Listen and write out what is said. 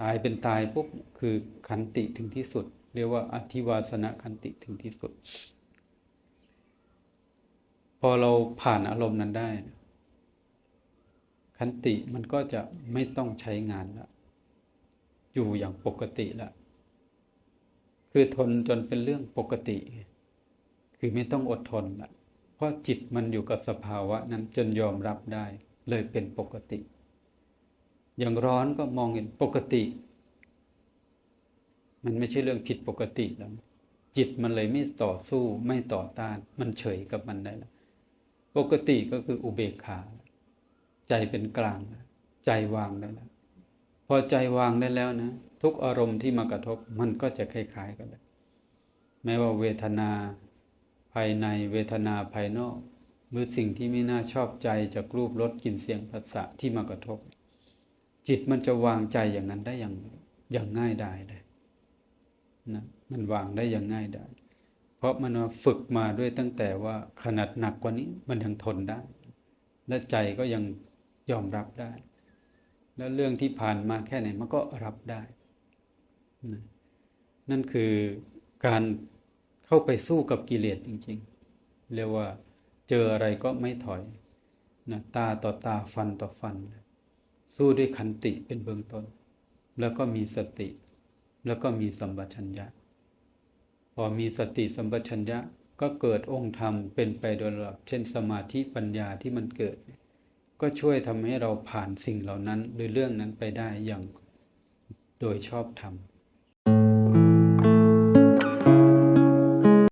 ตายเป็นตายปุ๊บคือขันติถึงที่สุด เรียกว่าอธิวาสนะขันติถึงที่สุด พอเราผ่านอารมณ์นั้นได้ ขันติมันก็จะไม่ต้องใช้งานละอยู่อย่างปกติละคือทนจนเป็นเรื่องปกติ คือไม่ต้องอดทนละเพราะจิตมันอยู่กับสภาวะนั้นจนยอมรับได้เลยเป็นปกติ อย่างร้อนก็มองเห็นปกติ มันไม่ใช่เรื่องผิดปกติแล้ว จิตมันเลยไม่ต่อสู้ไม่ต่อต้าน มันเฉยกับมันได้แล้วปกติก็คืออุเบกขา ใจเป็นกลาง ใจวางได้แล้วพอใจวางได้แล้วนะ ทุกอารมณ์ที่มากระทบมันก็จะคล้ายๆกันเลยแม้ว่าเวทนาภายในเวทนาภายนอก หรือสิ่งที่ไม่น่าชอบใจจากรูปรสกลิ่นเสียงภาษาที่มากระทบ จิตมันจะวางใจอย่างนั้นได้อย่างอย่างง่ายไดายเลยนะมันวางได้อย่างง่ายไดายเพราะมันมาฝึกมาด้วยตั้งแต่ว่าขนาดหนักกว่านี้มันยังทนได้ และใจก็ยังยอมรับได้ แล้วเรื่องที่ผ่านมาแค่ไหนมันก็รับได้นะนั่นคือการเข้าไปสู้กับกิเลสจริง ๆ เรียกว่าเจออะไรก็ไม่ถอยนะตาต่อตาฟันต่อฟัน สู้ด้วยขันติเป็นเบื้องต้น แล้วก็มีสติ แล้วก็มีสัมปชัญญะ พอมีสติสัมปชัญญะก็เกิดองค์ธรรมเป็นไปโดยลำดับเช่นสมาธิปัญญาที่มันเกิด ก็ช่วยทำให้เราผ่านสิ่งเหล่านั้นหรือเรื่องนั้นไปได้อย่างโดยชอบธรรม